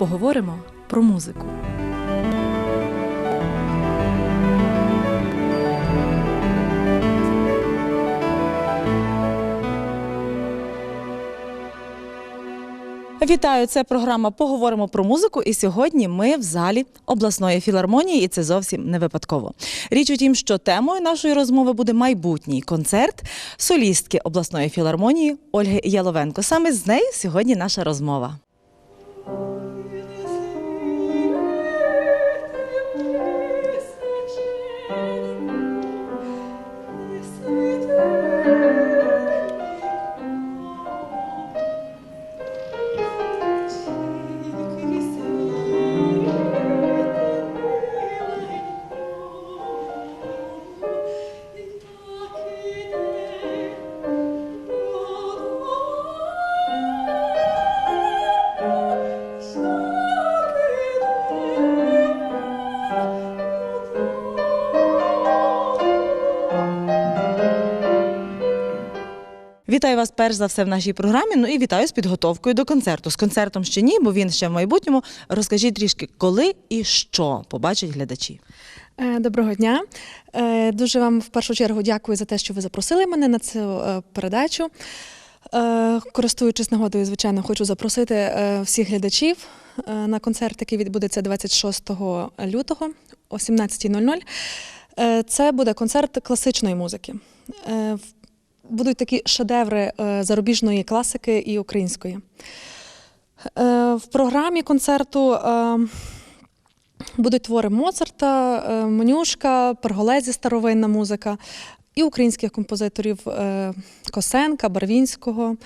поговоримо про музику. Вітаю, це програма Поговоримо про музику. І сьогодні ми в залі обласної філармонії, і це зовсім не випадково. Річ у тім, що темою нашої розмови буде майбутній концерт солістки обласної філармонії Ольги Яловенко. Саме з нею сьогодні наша розмова. Вас перш за все в нашій програмі. Ну і вітаю з підготовкою до концерту. З концертом ще ні, бо він ще в майбутньому. Розкажіть трішки, коли і що побачать глядачі. Е, Доброго дня. Е, Дуже вам в першу чергу дякую за те, що ви запросили мене на цю е, передачу. Користуючись нагодою, звичайно, хочу запросити всіх глядачів на концерт, який відбудеться 26 лютого о 17.00. Е, Це буде концерт класичної музики. Будуть такі шедеври е, зарубіжної класики і української. Е, В програмі концерту е, Будуть твори Моцарта, Монюшка, Перголезі старовинна музика і українських композиторів Косенка, Барвінського.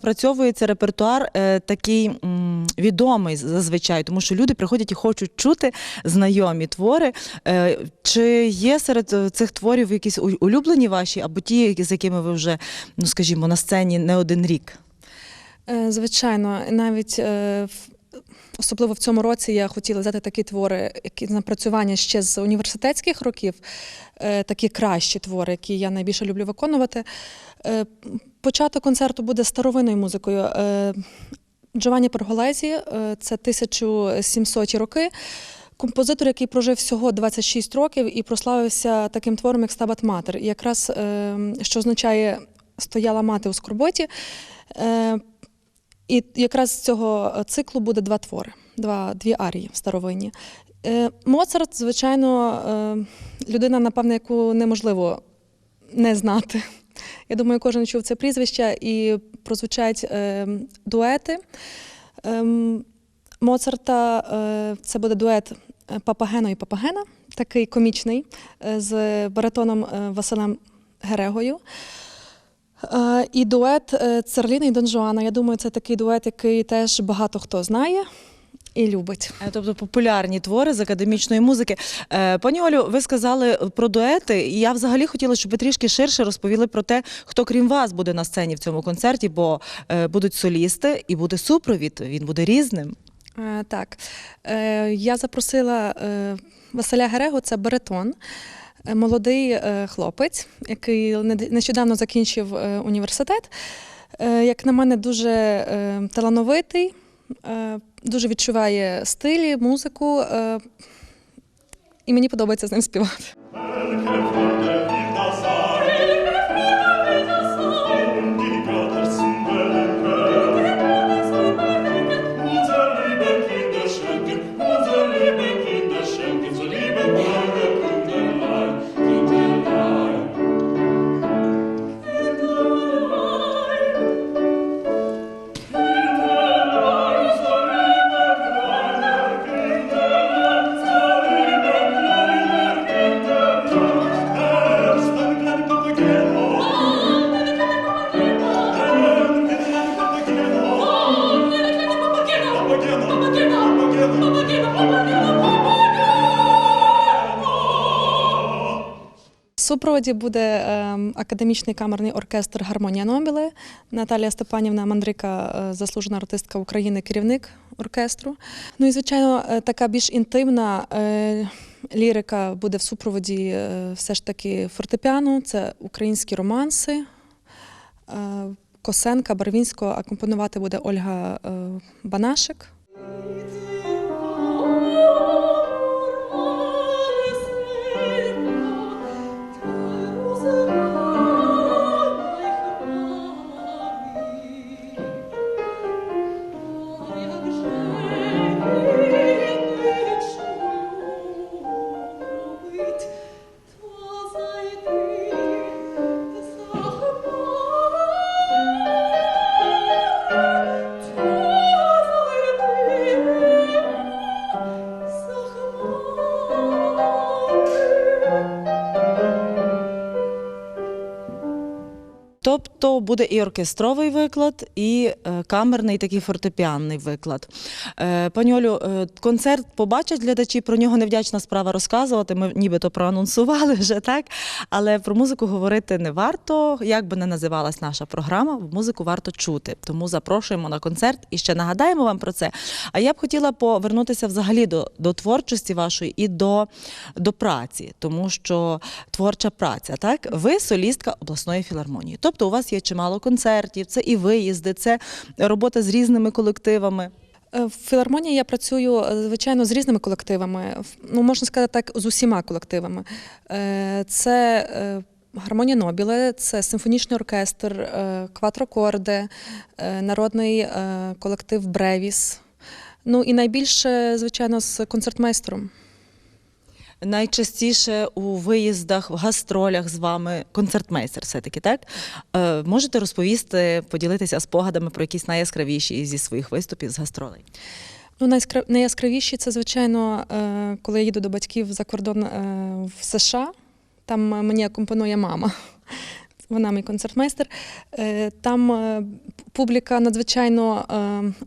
Напрацьовується репертуар е, такий м, відомий зазвичай, тому що люди приходять і хочуть чути знайомі твори. Е, чи є серед е, цих творів якісь улюблені ваші, або ті, з якими ви вже, ну скажімо, на сцені не один рік? Е, Звичайно, навіть е, особливо в цьому році я хотіла взяти такі твори, які напрацювання ще з університетських років, е, такі кращі твори, які я найбільше люблю виконувати. Початок концерту буде старовинною музикою. Е, Джованні Перголезі, е, це 1700 роки. Композитор, який прожив всього 26 років і прославився таким твором, як Стабат Матер. Якраз е, що означає стояла мати у скорботі. І якраз з цього циклу буде два твори, два, дві арії старовинні. Е, Моцарт, звичайно, людина, напевне, яку неможливо не знати. Я думаю, кожен чув це прізвище і прозвучать е, дуети. Ем, Моцарта е, це буде дует е, Папагено і Папагена, такий комічний, е, з баритоном е, Василем Герегою. Е, І дует е, Церліни і Дон Жуана. Я думаю, це такий дует, який теж багато хто знає і любить. Е, Тобто популярні твори з академічної музики. Е, Пані Олю, ви сказали про дуети, і я взагалі хотіла, щоб ви трішки ширше розповіли про те, хто крім вас буде на сцені в цьому концерті, бо е, будуть солісти і буде супровід. Він буде різним. Так, я запросила Василя Герего, це баритон, е, молодий хлопець, який нещодавно закінчив університет. Як на мене, дуже талановитий, дуже відчуває стилі, музику, е, і мені подобається з ним співати. Супроводі буде ем, академічний камерний оркестр Гармонія Нобіле. Наталія Степанівна Мандрика, е, заслужена артистка України, керівник оркестру. Ну і звичайно, е, така більш інтимна е, лірика буде в супроводі все ж таки фортепіано. Це українські романси. Косенка, Барвінського акомпонувати буде Ольга Банашик. Буде і оркестровий виклад, і е, камерний такий фортепіанний виклад. Е, Пані Олю, е, концерт побачать глядачі, про нього невдячна справа розказувати. Ми нібито проанонсували вже так. Але про музику говорити не варто. Як би не називалась наша програма, музику варто чути. Тому запрошуємо на концерт і ще нагадаємо вам про це. А я б хотіла повернутися взагалі до, до творчості вашої і до, до праці, тому що творча праця, так? Ви солістка обласної філармонії. Тобто у вас є чимало концертів, це і виїзди, це робота з різними колективами. Е, В філармонії я працюю е, звичайно з різними колективами. Ну можна сказати так, з усіма колективами. Е, Це гармонія Нобіле, це симфонічний оркестр, кватрокорди, е, народний колектив Бревіс. Ну і найбільше, звичайно, з концертмейстером. Найчастіше у виїздах, в гастролях з вами концертмейстер, все-таки, так? Е, можете розповісти, поділитися спогадами про якісь найяскравіші зі своїх виступів з гастролей? Ну, найяскравіші це, звичайно, е, коли я їду до батьків за кордон е, в США. Там мені акомпонує мама. Вона мій концертмейстер. Е, Там публіка надзвичайно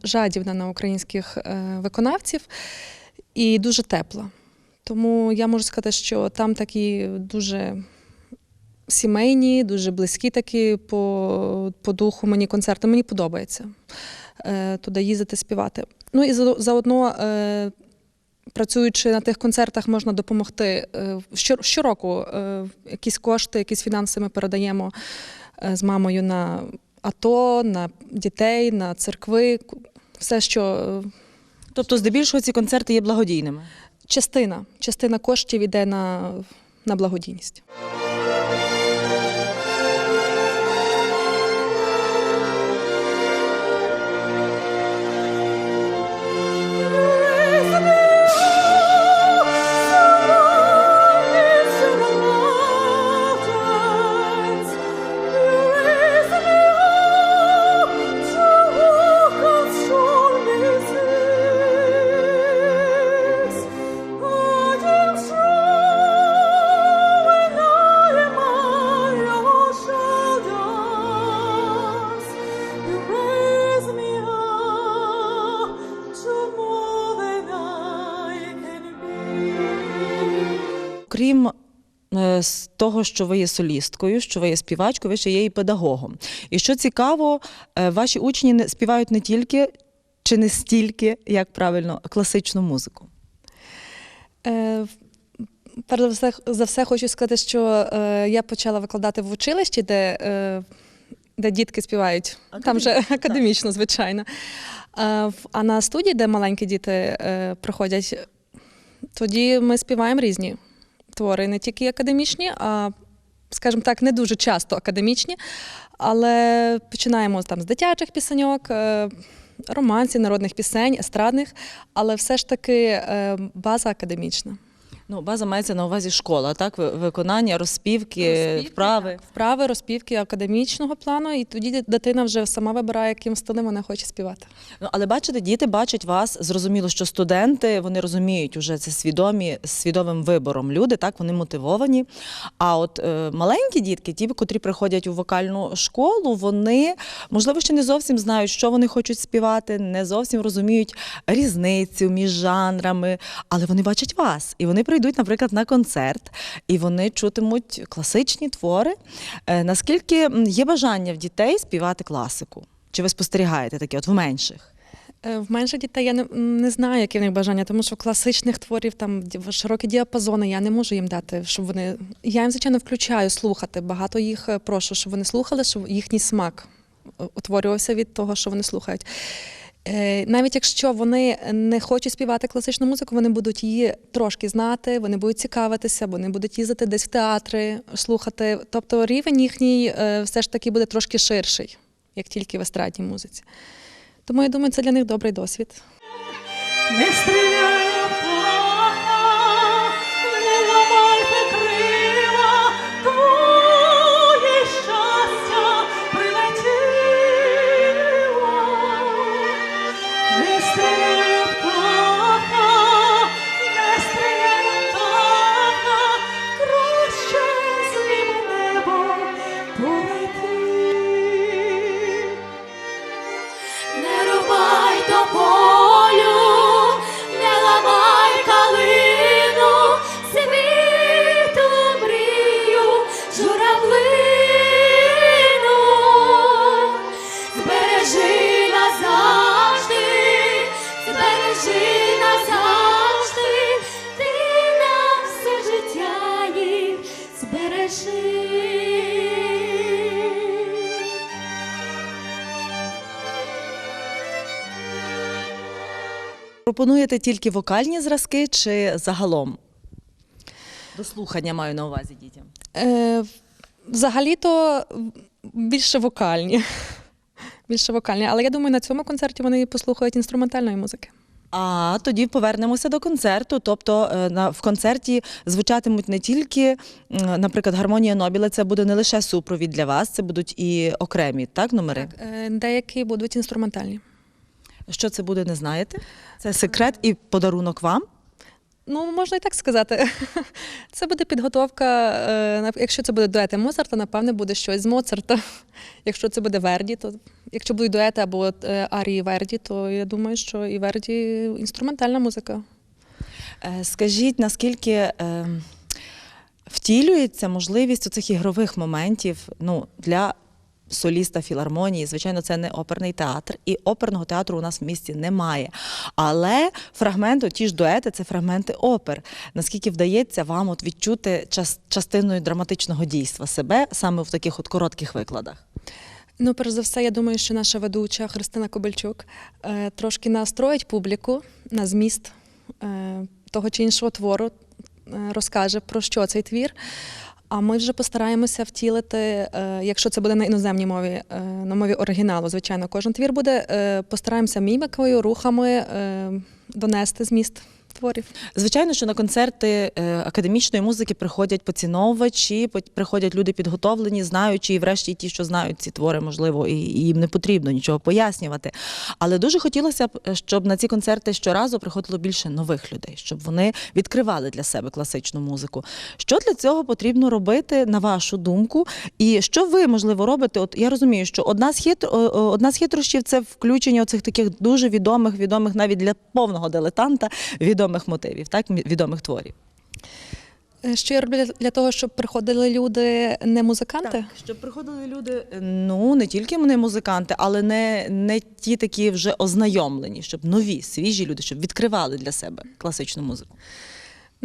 жадібна на українських виконавців і дуже тепла. Тому я можу сказати, що там такі дуже сімейні, дуже близькі такі по, по духу мені концерти. Мені подобається е, туди їздити, співати. Ну і за- заодно, е, працюючи на тих концертах, можна допомогти. Е, щороку е, якісь кошти, якісь фінанси ми передаємо е, з мамою на АТО, на дітей, на церкви. Все, що Тобто, здебільшого ці концерти є благодійними. Частина, частина коштів іде на, на благодійність. Того, що ви є солісткою, що ви є співачкою, ви ще є і педагогом. І що цікаво, е, ваші учні співають не тільки чи не стільки, як правильно, класичну музику. Е, Перш за все, за все хочу сказати, що е, я почала викладати в училищі, де, е, де дітки співають. Там вже академічно, звичайно. А, а на студії, де маленькі діти е, приходять, тоді ми співаємо різні твори, не тільки академічні, а, скажімо так, не дуже часто академічні, але починаємо там з дитячих пісеньок. е, Романсів, народних пісень, естрадних, але все ж таки е, база академічна. Ну, база мається на увазі школа, так? Виконання, розспівки, Розпівки, вправи. так. Вправи, розпівки академічного плану, і тоді дитина вже сама вибирає, яким стилем вона хоче співати. Ну, але бачите, діти бачать вас. Зрозуміло, що студенти вони розуміють уже це свідомі свідомим вибором. Люди так вони мотивовані. А от е, маленькі дітки, ті, котрі приходять у вокальну школу, вони можливо ще не зовсім знають, що вони хочуть співати, не зовсім розуміють різницю між жанрами, але вони бачать вас і вони прийдуть, наприклад, на концерт, і вони чутимуть класичні твори. Е, Наскільки є бажання в дітей співати класику? Чи ви спостерігаєте таке от в менших? Е, В менше дітей я не, не знаю, які в них бажання, тому що класичних творів там широкі діапазони, я не можу їм дати, щоб вони. Я їм, звичайно, включаю слухати. Багато їх е, прошу, щоб вони слухали, щоб їхній смак утворювався від того, що вони слухають. Е, Навіть якщо вони не хочуть співати класичну музику, вони будуть її трошки знати, вони будуть цікавитися, вони будуть їздити десь в театри, слухати. Тобто рівень їхній е, все ж таки буде трошки ширший, як тільки в естрадній музиці. Тому я думаю, це для них добрий досвід. Не стріляє Пропонуєте тільки вокальні зразки чи загалом? До слухання маю на увазі дітям. Е, взагалі-то більше вокальні. Більше вокальні. Але я думаю, на цьому концерті вони послухають інструментальної музики. А тоді повернемося до концерту. Тобто е, на в концерті звучатимуть не тільки, наприклад, гармонія Нобіла. Це буде не лише супровід для вас, це будуть і окремі так номери. Е, деякі будуть інструментальні. Що це буде, не знаєте? Це секрет і подарунок вам. Ну, можна і так сказати. Це буде підготовка. е, Якщо це буде дуети Моцарта, напевне, буде щось з Моцарта. Якщо це буде Верді, то якщо будуть дуети або е, арії Верді, то я думаю, що і Верді інструментальна музика. Е, Скажіть, наскільки втілюється можливість оцих ігрових моментів ну, для соліста філармонії? Звичайно, це не оперний театр, і оперного театру у нас в місті немає. Але фрагменти, ті ж дуети, це фрагменти опер. Наскільки вдається вам от відчути частиною драматичного дійства себе саме в таких от коротких викладах? Ну, перш за все, я думаю, що наша ведуча Христина Кобельчук е, трошки настроїть публіку на зміст е, того чи іншого твору, е, розкаже про що цей твір. А ми вже постараємося втілити, е, якщо це буде на іноземній мові, е, на мові оригіналу, звичайно, кожен твір буде. е, Постараємося мімікою, рухами донести зміст творів. Звичайно, що на концерти е, академічної музики приходять поціновувачі, по- приходять люди підготовлені, знаючи, і врешті ті, що знають ці твори, можливо, і, їм не потрібно нічого пояснювати. Але дуже хотілося б, е, щоб на ці концерти щоразу приходило більше нових людей, щоб вони відкривали для себе класичну музику. Що для цього потрібно робити, на вашу думку? І що ви, можливо, робите? От я розумію, що одна з хитр... одна з хитрощів це включення оцих таких дуже відомих, відомих навіть для повного дилетанта відомих мотивів, так відомих творів. Е, Що я роблю для- того, щоб приходили люди не музиканти? щоб приходили люди, е, ну не тільки не музиканти, але не, не ті такі вже ознайомлені, щоб нові, свіжі люди, щоб відкривали для себе класичну музику.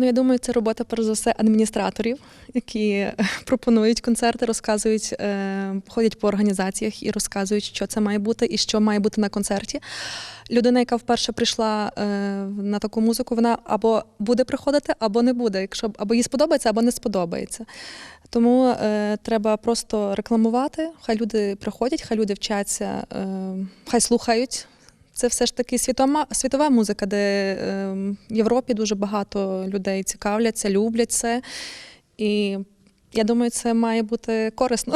Ну, я думаю, це робота перш за все адміністраторів, які е, пропонують концерти, розказують, е, ходять по організаціях і розказують, що це має бути і що має бути на концерті. Людина, яка вперше прийшла е, на таку музику, вона або буде приходити, або не буде. Якщо або їй сподобається, або не сподобається. Тому е, треба просто рекламувати. Хай люди приходять, хай люди вчаться, е, хай слухають. Це все ж таки світома, світова музика, де е, в Європі дуже багато людей цікавляться, люблять це. І я думаю, це має бути корисно.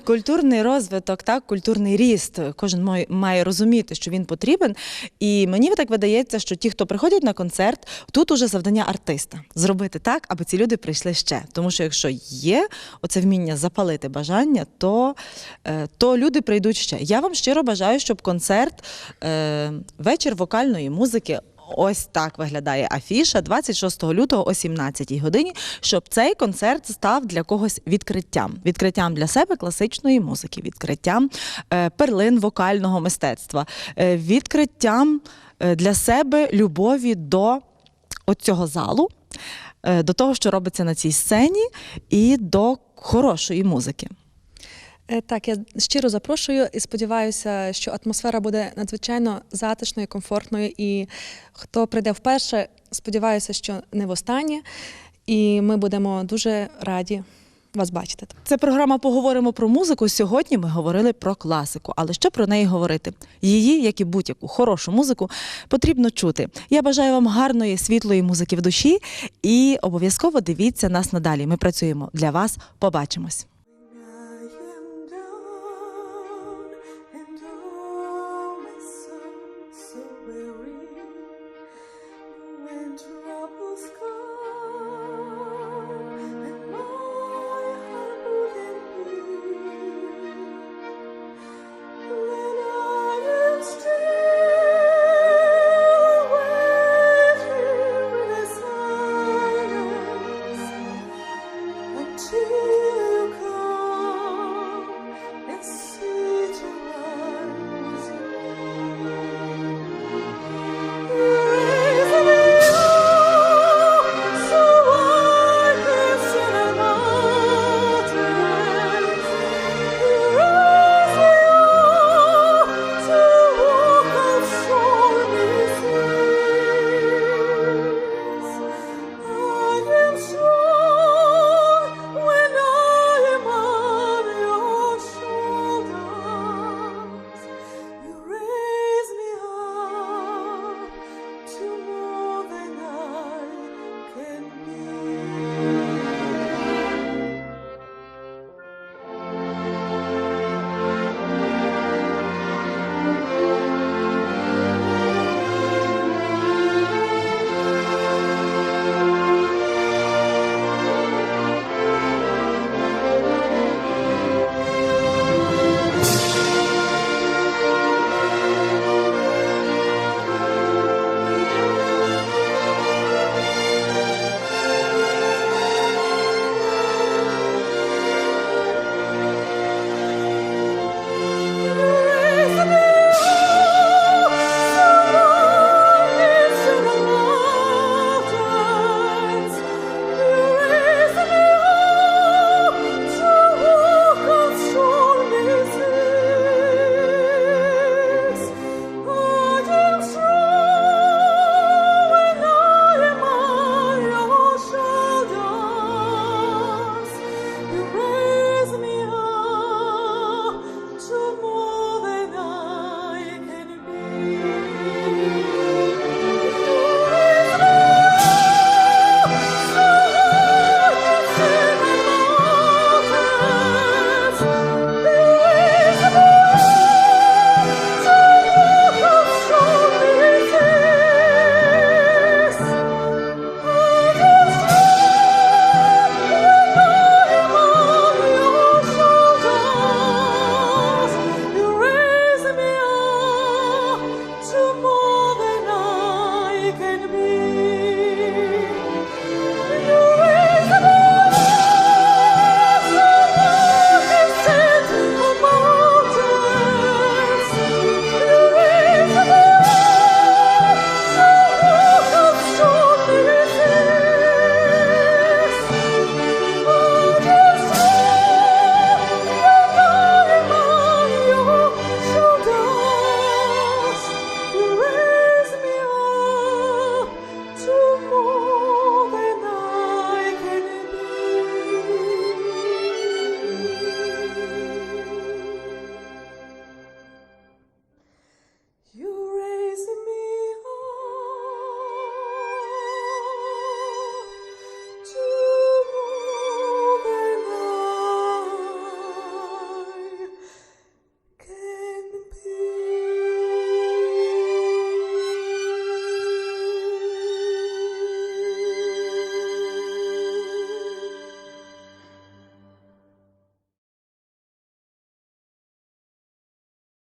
Культурний розвиток, так, культурний ріст. Кожен має, має розуміти, що він потрібен. І мені так видається, що ті, хто приходять на концерт, тут уже завдання артиста зробити так, аби ці люди прийшли ще. Тому що якщо є оце вміння запалити бажання, то, е, то люди прийдуть ще. Я вам щиро бажаю, щоб концерт, е, вечір вокальної музики. Ось так виглядає афіша 26 лютого о 17 годині, щоб цей концерт став для когось відкриттям. Відкриттям для себе класичної музики, відкриттям е, перлин вокального мистецтва, е, відкриттям е, для себе любові до цього залу, до того, що робиться на цій сцені, і до хорошої музики. Е, Так, я щиро запрошую і сподіваюся, що атмосфера буде надзвичайно затишною, комфортною. І хто прийде вперше, сподіваюся, що не востаннє. І ми будемо дуже раді вас бачити. Це програма Поговоримо про музику. Сьогодні ми говорили про класику. Але що про неї говорити? Її, як і будь-яку хорошу музику, потрібно чути. Я бажаю вам гарної світлої музики в душі і обов'язково дивіться нас надалі. Ми працюємо для вас. Побачимось.